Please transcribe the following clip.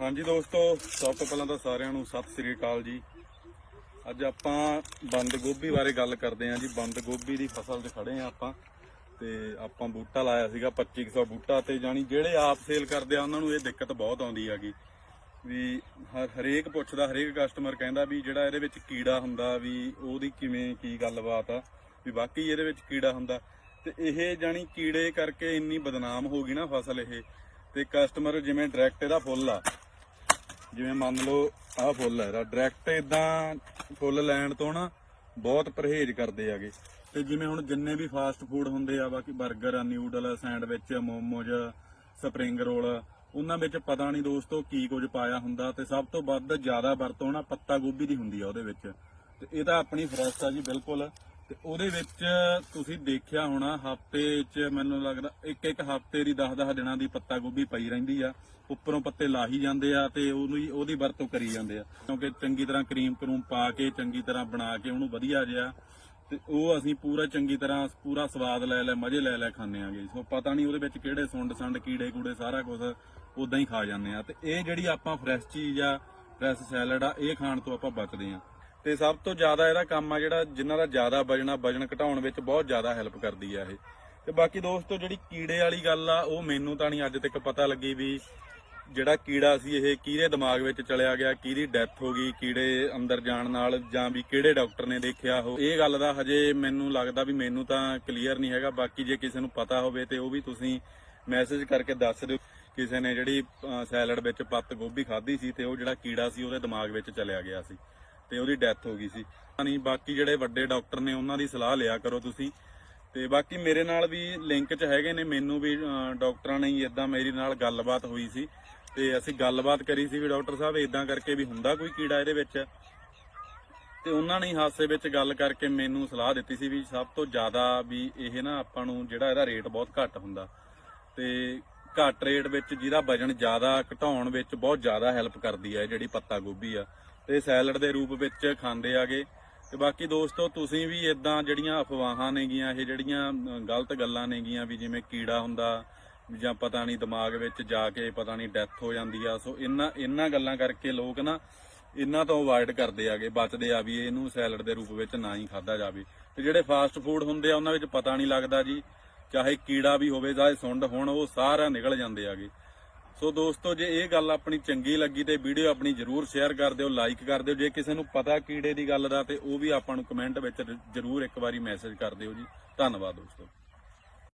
ਹਾਂਜੀ ਦੋਸਤੋ, ਸਭ ਤੋਂ ਪਹਿਲਾਂ ਤਾਂ ਸਾਰਿਆਂ ਨੂੰ ਸਤਿ ਸ੍ਰੀ ਅਕਾਲ ਜੀ। ਅੱਜ ਆਪਾਂ ਬੰਦ ਗੋਭੀ ਬਾਰੇ ਗੱਲ ਕਰਦੇ ਹਾਂ ਜੀ। ਬੰਦ ਗੋਭੀ ਦੀ ਫਸਲ 'ਚ ਖੜੇ ਹਾਂ ਆਪਾਂ ਤੇ ਆਪਾਂ ਬੂਟਾ ਲਾਇਆ ਸੀਗਾ 2500 ਬੂਟਾ ਤੇ ਜਾਨੀ ਜਿਹੜੇ ਆਪ ਸੇਲ ਕਰਦੇ ਆ, ਉਹਨਾਂ ਨੂੰ ਇਹ ਦਿੱਕਤ ਬਹੁਤ ਆਉਂਦੀ ਹੈਗੀ। ਵੀ ਹਰ- ਹਰੇਕ ਪੁੱਛਦਾ, ਹਰੇਕ ਕਸਟਮਰ ਕਹਿੰਦਾ ਵੀ ਜਿਹੜਾ ਇਹਦੇ ਵਿੱਚ ਕੀੜਾ ਹੁੰਦਾ ਵੀ ਉਹਦੀ ਕਿਵੇਂ ਕੀ ਗੱਲਬਾਤ ਆ, ਵੀ ਬਾਕੀ ਇਹਦੇ ਵਿੱਚ ਕੀੜਾ ਹੁੰਦਾ। ਤੇ ਇਹ ਜਾਨੀ ਕੀੜੇ ਕਰਕੇ ਇੰਨੀ ਬਦਨਾਮ ਹੋ ਗਈ ਨਾ ਫਸਲ ਇਹ। ਤੇ ਕਸਟਮਰ ਜਿਵੇਂ ਡਾਇਰੈਕਟ ਇਹਦਾ ਫੁੱਲ ਆ। ਜਿਵੇਂ ਮੰਨ ਲਓ ਆਹ ਫੁੱਲ ਹੈ ਇਹਦਾ ਡਾਇਰੈਕਟ ਇਦਾਂ ਫੁੱਲ ਲੈਣ ਤੋਂ ਨਾ ਬਹੁਤ ਪਰਹੇਜ਼ ਕਰਦੇ ਆਗੇ ਤੇ ਜਿਵੇਂ ਹੁਣ ਜਿੰਨੇ ਵੀ ਫਾਸਟ ਫੂਡ ਹੁੰਦੇ ਆ, ਬਾਕੀ 버ਗਰ ਆ noodle sandwich momos spring roll ਉਹਨਾਂ ਵਿੱਚ ਪਤਾ ਨਹੀਂ ਦੋਸਤੋ ਕੀ ਕੁਝ ਪਾਇਆ ਹੁੰਦਾ ਤੇ ਸਭ ਤੋਂ ਵੱਧ ਜ਼ਿਆਦਾ ਵਰਤੋਂ ਨਾ ਪੱਤਾ ਗੋਭੀ ਦੀ ਹੁੰਦੀ ਆ ਉਹਦੇ ਵਿੱਚ। ਤੇ ਇਹ ਤਾਂ ਆਪਣੀ ਫਰੈਸ਼ ਆ ਜੀ, ਬਿਲਕੁਲ। ਤੇ ਉਹਦੇ ਵਿੱਚ ਤੁਸੀਂ ਦੇਖਿਆ ਹੋਣਾ, ਹਫ਼ਤੇ 'ਚ ਮੈਨੂੰ ਲੱਗਦਾ ਇੱਕ ਇੱਕ ਹਫ਼ਤੇ ਦੀ 10-10 ਦਿਨਾਂ ਦੀ ਪੱਤਾ ਗੋਭੀ ਪਈ ਰਹਿੰਦੀ ਆ। ਉੱਪਰੋਂ ਪੱਤੇ ਲਾਹੀ ਜਾਂਦੇ ਆ ਤੇ ਉਹਨੂੰ ਹੀ- ਉਹਦੀ ਵਰਤੋਂ ਕਰੀ ਜਾਂਦੇ ਆ। ਕਿਉਂਕਿ ਚੰਗੀ ਤਰ੍ਹਾਂ ਕਰੀਮ ਕਰੂਮ ਪਾ ਕੇ, ਚੰਗੀ ਤਰ੍ਹਾਂ ਬਣਾ ਕੇ ਉਹਨੂੰ ਵਧੀਆ ਜਿਹਾ ਤੇ ਉਹ ਅਸੀਂ ਪੂਰਾ ਚੰਗੀ ਤਰ੍ਹਾਂ ਪੂਰਾ ਸਵਾਦ ਲੈ ਲੈ, ਮਜ਼ੇ ਲੈ ਲੈ ਖਾਂਦੇ ਆਂਗੇ। ਸੋ ਪਤਾ ਨਹੀਂ ਉਹਦੇ ਵਿੱਚ ਕਿਹੜੇ ਸੁੰਡ ਸੰਡ, ਕੀੜੇ ਕੂੜੇ ਸਾਰਾ ਕੁਝ ਉਦਾਂ ਹੀ ਖਾ ਜਾਂਦੇ ਆ। ਤੇ ਇਹ ਜਿਹੜੀ ਆਪਾਂ ਫਰੈਸ਼ ਚੀਜ਼ ਆ ਫਰੈਸ਼ ਸੈਲਡ ਆ, ਇਹ ਖਾਣ ਤੋਂ ਆਪਾਂ ਬਚਦੇ ਆ। ਤੇ ਸਭ ਤੋਂ ਜ਼ਿਆਦਾ ਇਹਦਾ ਕੰਮ ਆ ਜਿਹੜਾ ਜਿਨ੍ਹਾਂ ਦਾ ਜ਼ਿਆਦਾ ਵਜਨ ਆ ਵਜਨ ਘਟਾਉਣ ਵਿੱਚ ਬਹੁਤ ਜ਼ਿਆਦਾ ਹੈਲਪ ਕਰਦੀ ਆ ਇਹ। ਤੇ ਬਾਕੀ ਦੋਸਤੋ, ਜਿਹੜੀ ਕੀੜੇ ਵਾਲੀ ਗੱਲ ਆ, ਉਹ ਮੈਨੂੰ ਤਾਂ ਨਹੀਂ ਅੱਜ ਤੱਕ ਪਤਾ ਲੱਗੀ ਵੀ ਜਿਹੜਾ ਕੀੜਾ ਸੀ, ਇਹ ਕਿਹਦੇ ਦਿਮਾਗ ਵਿੱਚ ਚਲਿਆ ਗਿਆ, ਕਿਹਦੀ ਡੈਥ ਹੋ ਗਈ, ਕੀੜੇ ਅੰਦਰ ਜਾਣ ਨਾਲ ਜਾਂ ਵੀ ਕਿਹੜੇ ਡਾਕਟਰ ਨੇ ਦੇਖਿਆ ਹੋ ਇਹ ਗੱਲ ਦਾ ਹਜੇ ਮੈਨੂੰ ਲੱਗਦਾ ਵੀ ਮੈਨੂੰ ਤਾਂ ਕਲੀਅਰ ਨਹੀਂ ਹੈਗਾ। ਬਾਕੀ ਜੇ ਕਿਸੇ ਨੂੰ ਪਤਾ ਹੋਵੇ ਤੇ ਉਹ ਵੀ ਤੁਸੀਂ ਮੈਸੇਜ ਕਰਕੇ ਦੱਸ ਦਿਓ। ਕਿਸੇ ਨੇ ਜਿਹੜੀ ਸੈਲਡ ਵਿੱਚ ਪੱਤ ਗੋਭੀ ਖਾਧੀ ਸੀ ਤੇ ਉਹ ਜਿਹੜਾ ਕੀੜਾ ਸੀ, ਉਹਦੇ ਦਿਮਾਗ ਵਿੱਚ ਚਲਿਆ ਗਿਆ ਸੀ। ਤੇ ਉਹਦੀ ਡੈਥ ਹੋ ਗਈ ਸੀ। ਨਹੀਂ, ਬਾਕੀ ਜਿਹੜੇ ਵੱਡੇ ਡਾਕਟਰ ਨੇ, ਉਹਨਾਂ ਦੀ ਸਲਾਹ ਲਿਆ ਕਰੋ ਤੁਸੀਂ। ਤੇ ਬਾਕੀ ਮੇਰੇ ਨਾਲ ਵੀ ਲਿੰਕ 'ਚ ਹੈਗੇ ਨੇ, ਮੈਨੂੰ ਵੀ ਡਾਕਟਰਾਂ ਨੇ ਹੀ ਇਦਾਂ ਮੇਰੀ ਨਾਲ ਗੱਲਬਾਤ ਹੋਈ ਸੀ। ਤੇ ਅਸੀਂ ਗੱਲਬਾਤ ਕਰੀ ਸੀ ਵੀ ਡਾਕਟਰ ਸਾਹਿਬ ਇਦਾਂ ਕਰਕੇ ਵੀ ਹੁੰਦਾ ਕੋਈ ਕੀੜਾ ਇਹਦੇ ਵਿੱਚ? ਤੇ ਉਹਨਾਂ ਨੇ ਹੀ ਹਾਸੇ ਵਿੱਚ ਗੱਲ ਕਰਕੇ ਮੈਨੂੰ ਸਲਾਹ ਦਿੱਤੀ ਸੀ ਵੀ ਸਭ ਤੋਂ ਜ਼ਿਆਦਾ ਵੀ ਇਹ ਨਾ ਆਪਾਂ ਨੂੰ ਜਿਹੜਾ ਇਹਦਾ ਰੇਟ ਬਹੁਤ ਘੱਟ ਹੁੰਦਾ। ਤੇ ਘੱਟ ਰੇਟ ਵਿੱਚ ਜਿਹਦਾ ਵਜਨ ਜ਼ਿਆਦਾ ਘਟਾਉਣ ਵਿੱਚ ਬਹੁਤ ਜ਼ਿਆਦਾ ਹੈਲਪ ਕਰਦੀ ਹੈ ਜਿਹੜੀ ਪੱਤਾ ਗੋਭੀ ਆ। ਤੇ ਸੈਲਡ ਦੇ ਰੂਪ ਵਿੱਚ ਖਾਂਦੇ ਆਗੇ। ਤੇ ਬਾਕੀ ਦੋਸਤੋ, ਤੁਸੀਂ ਵੀ ਇਦਾਂ ਜਿਹੜੀਆਂ ਅਫਵਾਹਾਂ ਨੇਗੀਆਂ, ਇਹ ਜਿਹੜੀਆਂ ਗਲਤ ਗੱਲਾਂ ਨੇਗੀਆਂ ਵੀ ਜਿਵੇਂ ਕੀੜਾ ਹੁੰਦਾ ਵੀ ਜਾਂ ਪਤਾ ਨਹੀਂ ਦਿਮਾਗ ਵਿੱਚ ਜਾ ਕੇ ਪਤਾ ਨਹੀਂ ਡੈਥ ਹੋ ਜਾਂਦੀ ਆ, ਸੋ ਇਹਨਾਂ ਇਹਨਾਂ ਗੱਲਾਂ ਕਰਕੇ ਲੋਕ ਨਾ ਇਹਨਾਂ ਤੋਂ ਅਵਾਇਡ ਕਰਦੇ ਆਗੇ, ਬਚਦੇ ਆ ਵੀ ਇਹਨੂੰ ਸੈਲਡ ਦੇ ਰੂਪ ਵਿੱਚ ਨਾ ਹੀ ਖਾਦਾ ਜਾਵੇ। ਤੇ ਜਿਹੜੇ ਫਾਸਟ ਫੂਡ ਹੁੰਦੇ ਆ, ਉਹਨਾਂ ਵਿੱਚ ਪਤਾ ਨਹੀਂ ਲੱਗਦਾ ਜੀ, ਚਾਹੇ ਕੀੜਾ ਵੀ ਹੋਵੇ, ਚਾਹੇ ਸੁੰਡ ਹੋਣ, ਉਹ ਸਾਰਾ ਨਿਕਲ ਜਾਂਦੇ ਆਗੇ। ਸੋ ਦੋਸਤੋ, ਜੇ ਇਹ ਗੱਲ ਆਪਣੀ ਚੰਗੀ ਲੱਗੀ ਤੇ ਵੀਡੀਓ ਆਪਣੀ ਜਰੂਰ ਸ਼ੇਅਰ ਕਰ ਦਿਓ ਲਾਈਕ ਕਰ ਦਿਓ। ਜੇ ਕਿਸੇ ਨੂੰ ਪਤਾ ਕੀੜੇ ਦੀ ਗੱਲ ਦਾ, ਤੇ ਉਹ ਵੀ ਆਪਾਂ ਨੂੰ ਕਮੈਂਟ ਵਿੱਚ ਜਰੂਰ ਇੱਕ ਵਾਰੀ ਮੈਸੇਜ ਕਰ ਦਿਓ ਜੀ। ਧੰਨਵਾਦ ਦੋਸਤੋ।